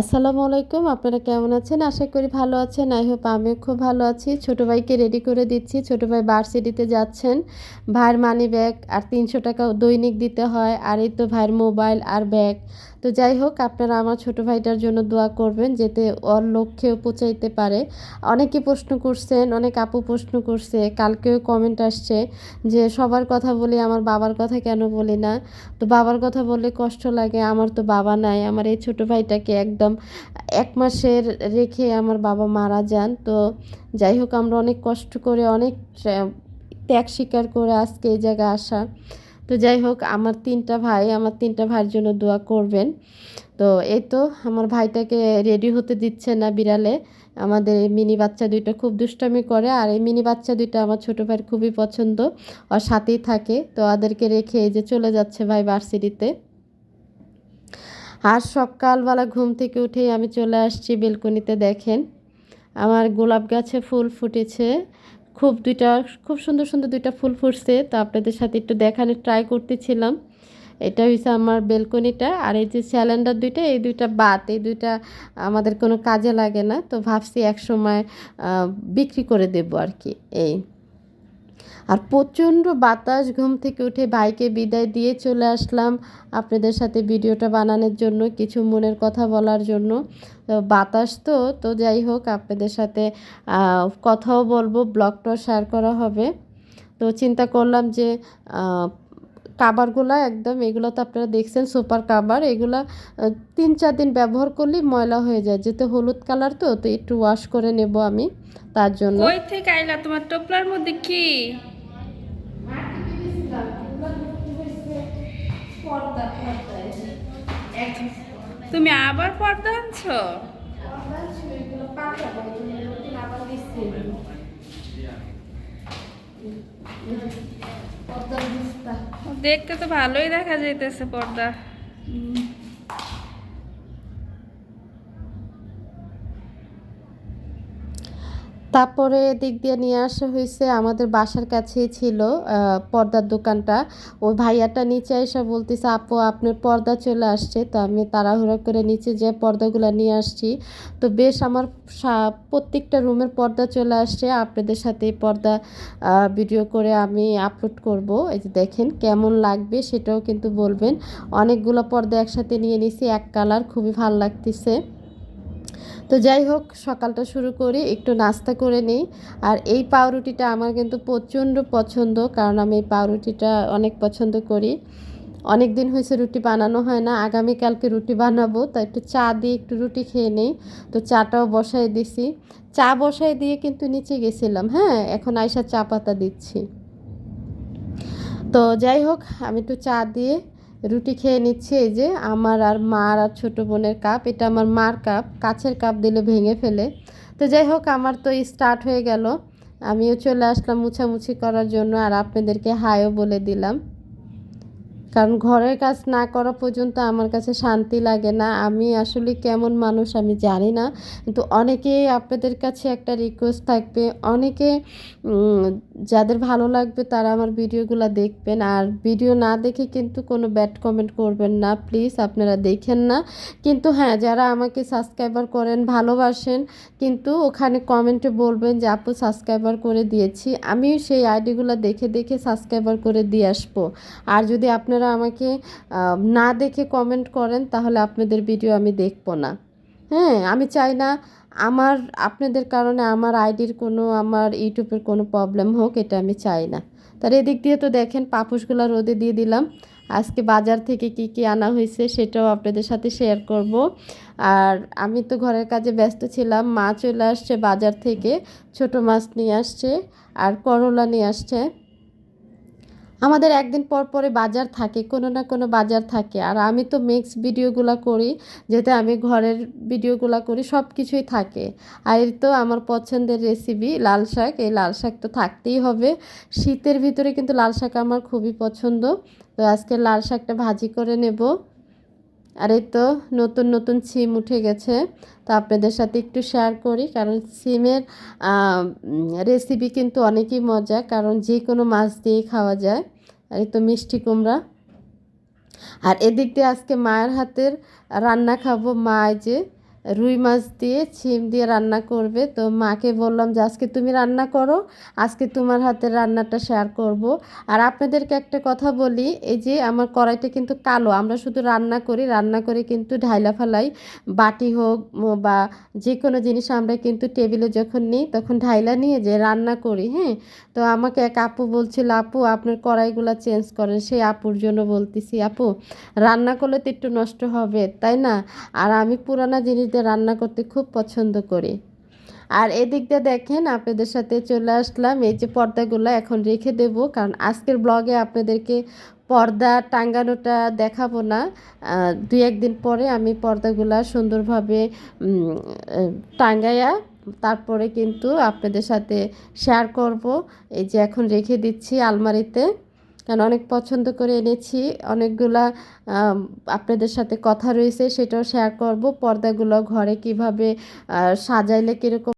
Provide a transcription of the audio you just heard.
আসসালামু আলাইকুম, আপনারা কেমন আছেন? আশা করি ভালো আছেন। আই হোপ আমিও খুব ভালো আছি। ছোটো ভাইকে রেডি করে দিচ্ছি। ছোটো ভাই ভার্সিটিতে যাচ্ছেন। ভাইয়ের মানি ব্যাগ আর তিনশো টাকা দৈনিক দিতে হয়। আর এই তো ভাইয়ের মোবাইল আর ব্যাগ তো যাই হোক, আপনারা আমার ছোটো ভাইটার জন্য দোয়া করবেন যাতে ওর লক্ষ্যেও পৌঁছাইতে পারে। অনেকে প্রশ্ন করছেন, অনেক আপু প্রশ্ন করছে, কালকেও কমেন্ট আসছে যে সবার কথা বলি, আমার বাবার কথা কেন বলি না? তো বাবার কথা বললে কষ্ট লাগে, আমার তো বাবা নাই। আমার এই ছোটো ভাইটাকে একদম এক মাসের রেখে আমার বাবা মারা যান। তো যাই হোক, আমরা অনেক কষ্ট করে, অনেক ত্যাগ স্বীকার করে আজকে এই জায়গায় আসা। তো যাই হোক, আমার তিনটা ভাই, আমার তিনটা ভাইয়ের জন্য দোয়া করবেন। তো এই তো, আমার ভাইটাকে রেডি হতে দিচ্ছে না বিড়ালে। আমাদের এই মিনি বাচ্চা দুইটা খুব দুষ্টামি করে, আর এই মিনি বাচ্চা দুইটা আমার ছোটো ভাইয়ের খুবই পছন্দ। আর সাথেই থাকে। তো ওদেরকে রেখে এই যে চলে যাচ্ছে ভাই ভার্সিটিতে আর সকালবেলা ঘুম থেকে উঠেই আমি চলে আসছি বেলকনিতে, দেখেন। আমার গোলাপ গাছে ফুল ফুটেছে। খুব দুইটা, খুব সুন্দর সুন্দর দুইটা ফুল ফুটছে। তো আপনাদের সাথে একটু দেখানোর ট্রাই করতেছিলাম। এটা হচ্ছে আমার বেলকনিটা। আর এই যে স্যালেন্ডার দুইটা, এই দুইটা বাত, এই দুইটা আমাদের কোনো কাজে লাগে না। তো ভাবছি এক সময় বিক্রি করে দেব আর কি। এই। আর প্রচণ্ড বাতাস ঘুম থেকে উঠে ভাইকে বিদায় দিয়ে চলে আসলাম আপনাদের সাথে ভিডিওটা বানানোর জন্য, কিছু মনের কথা বলার জন্য। বাতাস তো তো যাই হোক, আপনাদের সাথে কথাও বলব, ব্লগটাও শেয়ার করা হবে। তো চিন্তা করলাম যে কাবারগুলো একদম এগুলো তো আপনারা দেখছেন সুপার কাবার এগুলো তিন চার দিন ব্যবহার করলেই ময়লা হয়ে যায়। যেতে হলুদ কালার তো তো একটু ওয়াশ করে নেব আমি তার জন্য। ওই থেকে আইলা? তোমার টোপলার মধ্যে কি? তুমি আবার পর্দা আনছো? দেখতে তো ভালোই দেখা যাইতেছে পর্দা। তারপরে দিক দিয়ে নিয়ে আসা হয়েছে, আমাদের বাসার কাছেই ছিল পর্দার দোকানটা। ওই ভাইয়াটা নিচে এসে বলতেছে, আপু, আপনার পর্দা চলে আসছে। তো আমি তাড়াহুড়ো করে নিচে যে পর্দাগুলো নিয়ে আসছি, তো বেশ আমার প্রত্যেকটা রুমের পর্দা চলে আসছে। আপনাদের সাথে পর্দা ভিডিও করে আমি আপলোড করব। এই যে দেখেন কেমন লাগবে সেটাও কিন্তু বলবেন। অনেকগুলো পর্দা একসাথে নিয়ে নিছি, এক কালার, খুবই ভালো লাগতেছে। তো যাই হোক, সকালটা শুরু করি, একটু নাস্তা করে নিই। আর এই পাউরুটিটা আমার কিন্তু প্রচণ্ড পছন্দ, কারণ আমি এই পাউরুটিটা অনেক পছন্দ করি। অনেক দিন হয়েছে রুটি বানানো হয় না, আগামীকালকে রুটি বানাবো, তো একটু চা দিয়ে একটু রুটি খেয়ে নেই। তো চাটাও বসাই দিছি। চা বসাই দিয়ে কিন্তু নিচে গেছিলাম হ্যাঁ এখন আইসা চা পাতা দিচ্ছি। তো যাই হোক, আমি একটু চা দিয়ে রুটি খেয়ে নিচ্ছি এই যে আমার আর মার আর ছোটো বোনের কাপ। এটা আমার মার কাপ, কাছের কাপ দিলে ভেঙে ফেলে। তো যাই হোক, আমার তো স্টার্ট হয়ে গেল। আমিও চলে আসলাম মুছামুছি করার জন্য আর আপনাদেরকে হাইও বলে দিলাম। কারণ ঘরের কাজ না করা পর্যন্ত আমার কাছে শান্তি লাগে না। আমি আসলে কেমন মানুষ আমি জানি না। কিন্তু অনেকেই আপনাদের কাছে একটা রিকোয়েস্ট থাকবে। অনেকে যাদের ভালো লাগবে তারা আমার ভিডিওগুলো দেখবেন। আর ভিডিও না দেখে কিন্তু কোনো ব্যাড কমেন্ট করবেন না। প্লিজ আপনারা দেখেন না। কিন্তু হ্যাঁ যারা আমাকে সাবস্ক্রাইবার করেন, ভালোবাসেন, কিন্তু ওখানে কমেন্টে বলবেন যে, আপু সাবস্ক্রাইবার করে দিয়েছি। আমিও সেই আইডিগুলো দেখে দেখে সাবস্ক্রাইবার করে দিয়ে আসব। আর যদি আপনারা আপনারা আমাকে না দেখে কমেন্ট করেন, তাহলে আপনাদের ভিডিও আমি দেখব না। হ্যাঁ আমি চাই না আমার, আপনাদের কারণে আমার আইডির কোনো, আমার ইউটিউবের কোনো প্রবলেম হোক, এটা আমি চাই না। তার এদিক দিয়ে তো দেখেন পাপুসগুলো রোদে দিয়ে দিলাম। আজকে বাজার থেকে কি কি আনা হয়েছে সেটাও আপনাদের সাথে শেয়ার করব। আর আমি তো ঘরের কাজে ব্যস্ত ছিলাম, মা চলে আসছে বাজার থেকে, ছোট মাছ নিয়ে আসছে, আর করলা নিয়ে আসছে। আমাদের একদিন পর পরে বাজার থাকে, কোনো না কোনো বাজার থাকে। আর আমি তো মিক্স ভিডিওগুলো করি যেতে আমি ঘরের ভিডিওগুলো করি সব কিছুই থাকে। আর তো আমার পছন্দের রেসিপি লাল শাক, এই লাল শাক তো থাকতেই হবে। শীতের ভিতরে কিন্তু লাল শাক আমার খুবই পছন্দ। তো আজকে লাল শাকটা ভাজি করে নেব। আর এই তো নতুন নতুন সিম উঠে গেছে। তো আপনাদের সাথে একটু শেয়ার করি, কারণ সিমের রেসিপি কিন্তু অনেকই মজা কারণ যে কোনো মাছ দিয়ে খাওয়া যায়। আর এই তো মিষ্টি কুমড়া। আর এদিক দিয়ে আজকে মায়ের হাতের রান্না খাব মা যে। রুই মাছ দিয়ে ছিম দিয়ে রান্না করবে। তো মাকে বললাম যে, আজকে তুমি রান্না করো, আজকে তোমার হাতের রান্নাটা শেয়ার করব। আর আপনাদেরকে একটা কথা বলি, এই যে আমার কড়াইটা কিন্তু কালো, আমরা শুধু রান্না করি, রান্না করে কিন্তু ঢাইলা ফেলাই, বাটি হোক বা যে কোনো জিনিস আমরা কিন্তু টেবিলে যখন নিই, তখন ঢাইলা নিয়ে যে রান্না করি হ্যাঁ? তো আমাকে এক আপু বলছিল, আপু, আপনার কড়াইগুলো চেঞ্জ করেন। সেই আপুর জন্য বলতেছি, আপু, রান্না করলে তো একটু নষ্ট হবে, তাই না? আর আমি পুরানা জিনিস দিয়ে রান্না করতে খুব পছন্দ করি। আর এদিকটা দেখেন আপনাদের সাথে চলে আসলাম। এই যে পর্দাগুলো এখন রেখে দেব, কারণ আজকের ব্লগে আপনাদেরকে পর্দা টাঙ্গানোটা দেখাবো না। দুই একদিন পরে আমি পর্দাগুলা সুন্দরভাবে টাঙ্গাইয়া তারপরে কিন্তু আপনাদের সাথে শেয়ার করব। এই যে এখন রেখে দিচ্ছি আলমারিতে। কারণ অনেক পছন্দ করে এনেছি। অনেকগুলা আপনাদের সাথে কথা রয়েছে, সেটাও শেয়ার করব। পর্দাগুলো ঘরে কীভাবে সাজাইলে কীরকম